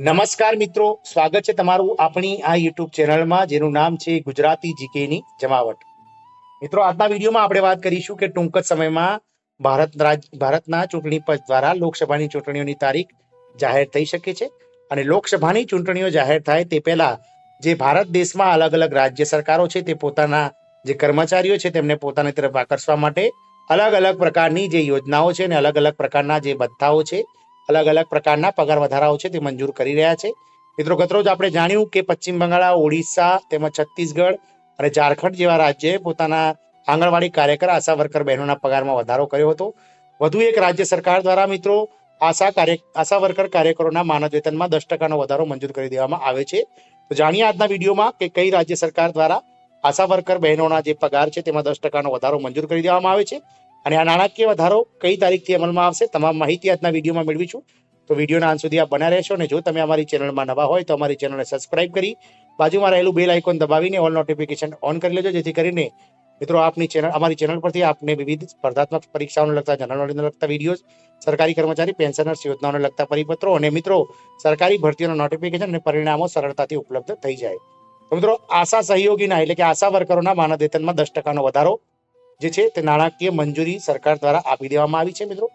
નમસ્કાર મિત્રો, સ્વાગત છે તમારું આપણી આ યુટ્યુબ ચેનલમાં, જેનું નામ છે ગુજરાતી જીકેની જમાવટ. મિત્રો, આજના વિડીયોમાં આપણે વાત કરીશું કે ટૂંક જ સમયમાં ભારત ભારતના ચૂંટણી પંચ દ્વારા લોકસભાની ચૂંટણીઓની તારીખ જાહેર થઈ શકે છે અને લોકસભાની ચૂંટણીઓ જાહેર થાય તે પહેલા જે ભારત દેશમાં અલગ અલગ રાજ્ય સરકારો છે તે પોતાના જે કર્મચારીઓ છે તેમને પોતાની તરફ આકર્ષવા માટે અલગ અલગ પ્રકારની જે યોજનાઓ છે અને અલગ અલગ પ્રકારના જે ભથ્થાઓ છે અલગ અલગ પ્રકારના પગાર વધારાઓ છે તે મંજૂર કરી રહ્યા છે. મિત્રો, ગતરોજ આપણે જાણ્યું કે પશ્ચિમ બંગાળ, ઓડિશા તેમજ છત્તીસગઢ અને ઝારખંડ જેવા રાજ્યએ પોતાના આંગણવાડી કાર્યકર, આશા વર્કર બહેનોના પગારમાં વધારો કર્યો હતો. વધુ એક રાજ્ય સરકાર દ્વારા, મિત્રો, આશા કાર્ય, આશા વર્કર કાર્યકરોના માનદ વેતનમાં દસ ટકાનો વધારો મંજૂર કરી દેવામાં આવે છે. તો જાણીએ આજના વિડીયોમાં કે કઈ રાજ્ય સરકાર દ્વારા આશા વર્કર બહેનોના જે પગાર છે તેમાં દસ ટકાનો વધારો મંજૂર કરી દેવામાં આવે છે. અને આ નાણાકીય વધારો કઈ તારીખથી અમલમાં આવશે તમામ માહિતી આજના વિડીયોમાં મેળવીશું. તો વિડીયોના અંત સુધી આપ બના રહેશો અને જો તમે અમારી ચેનલમાં નવા હોય તો અમારી ચેનલને સબસ્ક્રાઇબ કરી બાજુમાં રહેલું બેલ આઇકોન દબાવીને ઓલ નોટિફિકેશન ઓન કરી લેજો, જેથી કરીને મિત્રો આપની ચેનલ, અમારી ચેનલ પરથી આપને વિવિધ સ્પર્ધાત્મક પરીક્ષાઓને લગતા જનરલને લગતા વીડિયો સરકારી કર્મચારી, પેન્શનર્સ, યોજનાઓને લગતા પરિપત્રો અને મિત્રો સરકારી ભરતીઓના નોટિફિકેશન અને પરિણામો સરળતાથી ઉપલબ્ધ થઈ જાય. મિત્રો આશા સહયોગીના એટલે કે આશા વર્કરોના માનદ વેતનમાં દસ ટકાનો વધારો જે છે તે નાણાકીય મંજૂરી સરકાર દ્વારા આપી દેવામાં આવી છે, મિત્રો.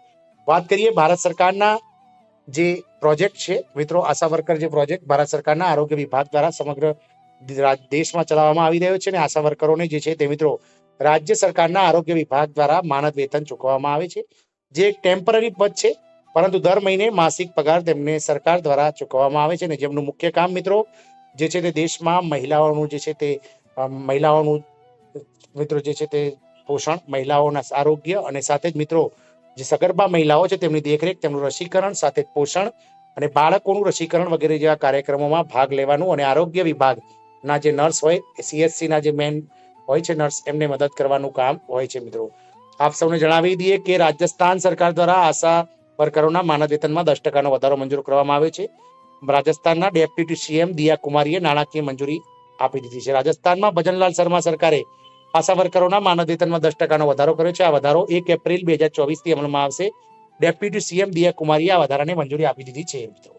વાત કરીએ ભારત સરકારના જે પ્રોજેક્ટ છે, મિત્રો, આશા વર્કર જે પ્રોજેક્ટ ભારત સરકારના આરોગ્ય વિભાગ દ્વારા સમગ્ર દેશમાં ચલાવવામાં આવી રહ્યો છે અને આશા વર્કરોને જે છે તે, મિત્રો, રાજ્ય સરકારના આરોગ્ય વિભાગ દ્વારા માનદ વેતન ચૂકવવામાં આવે છે. જે એક ટેમ્પરરી પદ છે, પરંતુ દર મહિને માસિક પગાર તેમને સરકાર દ્વારા ચૂકવવામાં આવે છે અને જેમનું મુખ્ય કામ, મિત્રો, જે છે તે દેશમાં મહિલાઓનું જે છે તે મહિલાઓનું, મિત્રો, જે છે તે પોષણ, મહિલાઓના આરોગ્ય અને સાથે જ મિત્રો, જે સગર્ભા મહિલાઓ છે તેમની દેખરેખ, તેમનું રસીકરણ, સાથે જ પોષણ અને બાળકોનું રસીકરણ વગેરે જેવા કાર્યક્રમોમાં ભાગ લેવાનું અને આરોગ્ય વિભાગના જે નર્સ હોય સીએસસી ના જે મેન હોય છે નર્સ, એમને મદદ કરવાનું કામ હોય છે મિત્રો. આપ સૌને જણાવી દઈએ કે રાજસ્થાન સરકાર દ્વારા આશા વર્કરોના માનદ વેતનમાં દસ ટકાનો વધારો મંજૂર કરવામાં આવ્યો છે. રાજસ્થાનના ડેપ્યુટી સીએમ દિયા કુમારીએ નાણાકીય મંજૂરી આપી દીધી છે. રાજસ્થાનમાં ભજનલાલ શર્મા સરકારે આશા વર્કરોના માનદ વેતનમાં દસ ટકાનો વધારો કર્યો છે. આ વધારો એક એપ્રિલ બે હજાર ચોવીસથી અમલમાં આવશે. ડેપ્યુટી સીએમ દિયા કુમારીએ આ વધારાને મંજૂરી આપી દીધી છે, મિત્રો.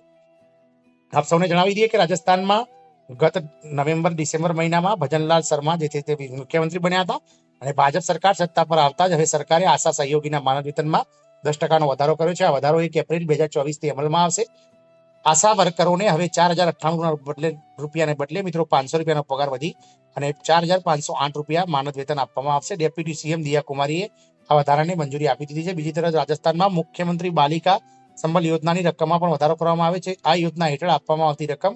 આપ સૌને જણાવી દઈએ કે રાજસ્થાનમાં ગત નવેમ્બર, ડિસેમ્બર મહિનામાં ભજનલાલ શર્મા જે તે મુખ્યમંત્રી બન્યા હતા અને ભાજપ સરકાર સત્તા પર આવતા જ હવે સરકારે આશા સહયોગીના માનદ વેતનમાં દસ ટકાનો વધારો કર્યો છે. આ વધારો એક એપ્રિલ બે હજાર ચોવીસથી અમલમાં આવશે. આશા વર્કરોને હવે ચાર હજાર અઠ્ઠાણું બદલે રૂપિયાને બદલે મિત્રો પાંચસો રૂપિયાનો પગાર વધી અને ચાર હજાર પાંચસો આઠ રૂપિયા માનદ વેતન આપવામાં આવશે. ડેપ્યુટી સીએમ દિયા કુમારીએ આ વધારાને મંજૂરી આપી દીધી છે. બીજી તરફ રાજસ્થાનમાં મુખ્યમંત્રી બાલિકા સંબલ યોજનાની રકમમાં પણ વધારો કરવામાં આવે છે. આ યોજના હેઠળ આપવામાં આવતી રકમ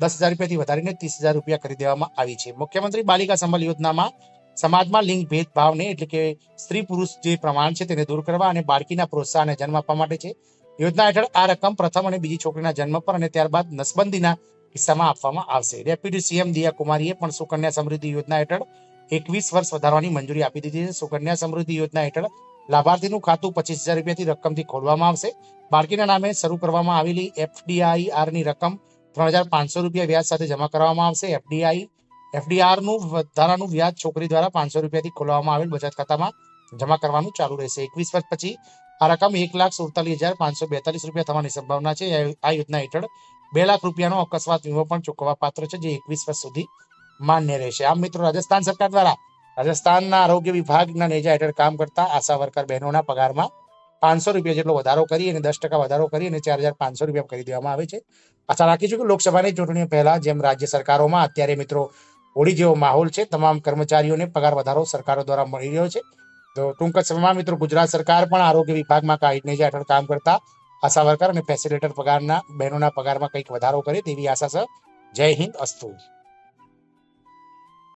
દસ હજાર રૂપિયાથી વધારીને ત્રીસ હજાર રૂપિયા કરી દેવામાં આવી છે. મુખ્યમંત્રી બાલિકા સંબલ યોજનામાં સમાજમાં લિંગ ભેદભાવને એટલે કે સ્ત્રી પુરુષ જે પ્રમાણ છે તેને દૂર કરવા અને બાળકીના પ્રોત્સાહન જન્મ આપવા માટે છે. યોજના હેઠળ આ રકમ પ્રથમ અને બીજી છોકરીના જન્મ પર અને ત્યારબાદ નસબંધીના કિસ્સામાં આપવામાં આવશે. ડેપ્યુટી સીએમ દિયા કુમારીએ પણ સુકન્યા સમૃદ્ધિ યોજના હેઠળ એકવીસ વર્ષ વધારવાની મંજૂરી આપી દીધી છે. સુકન્યા સમૃદ્ધિ યોજના હેઠળ લાભાર્થીનું ખાતું પચીસ હજાર રૂપિયાથી રકમથી ખોલવામાં આવશે. બાળકીના નામે શરૂ કરવામાં આવેલી એફડીઆઈઆરની રકમ ત્રણ હજાર પાંચસો રૂપિયા વ્યાજ સાથે જમા કરવામાં આવશે. એફડીઆઈ એફડીઆરનું વધારાનું વ્યાજ છોકરી દ્વારા પાંચસો રૂપિયાથી ખોલવામાં આવેલ બચત ખાતામાં જમા કરવાનું ચાલુ રહેશે. એકવીસ વર્ષ પછી આ રકમ એક લાખ સુડતાલીસ હજાર પાંચસો બેતાલીસ રૂપિયા થવાની સંભાવના છે. આ યોજના હેઠળ બે લાખ રૂપિયાનો અકસ્માત વીમો પણ ચૂકવવા પાત્ર છે, જે એકવીસ વર્ષ સુધી માન્ય રહેશે. આમ મિત્રો, રાજસ્થાન સરકાર દ્વારા રાજસ્થાનના આરોગ્ય વિભાગના નેજા હેઠળ કામ કરતા આશા વર્કર બહેનોના પગારમાં પાંચસો રૂપિયા જેટલો વધારો કરી અને દસ ટકા વધારો કરી અને ચાર હજાર પાંચસો રૂપિયા કરી દેવામાં આવે છે. આશા રાખીશું કે લોકસભાની ચૂંટણીઓ પહેલા જેમ રાજ્ય સરકારોમાં અત્યારે મિત્રો હોળી જેવો માહોલ છે, તમામ કર્મચારીઓને પગાર વધારો સરકારો દ્વારા મળી રહ્યો છે. તો ટૂંક જ સમયમાં મિત્રો ગુજરાત સરકાર પણ આરોગ્ય વિભાગમાં નેજા હેઠળ કામ કરતા આશા વર્કર અને ફેસિલિટેટર પગારના બહેનોના પગારમાં કંઈક વધારો કરે તેવી આશા છે. જય હિન્દ, અસ્તુ.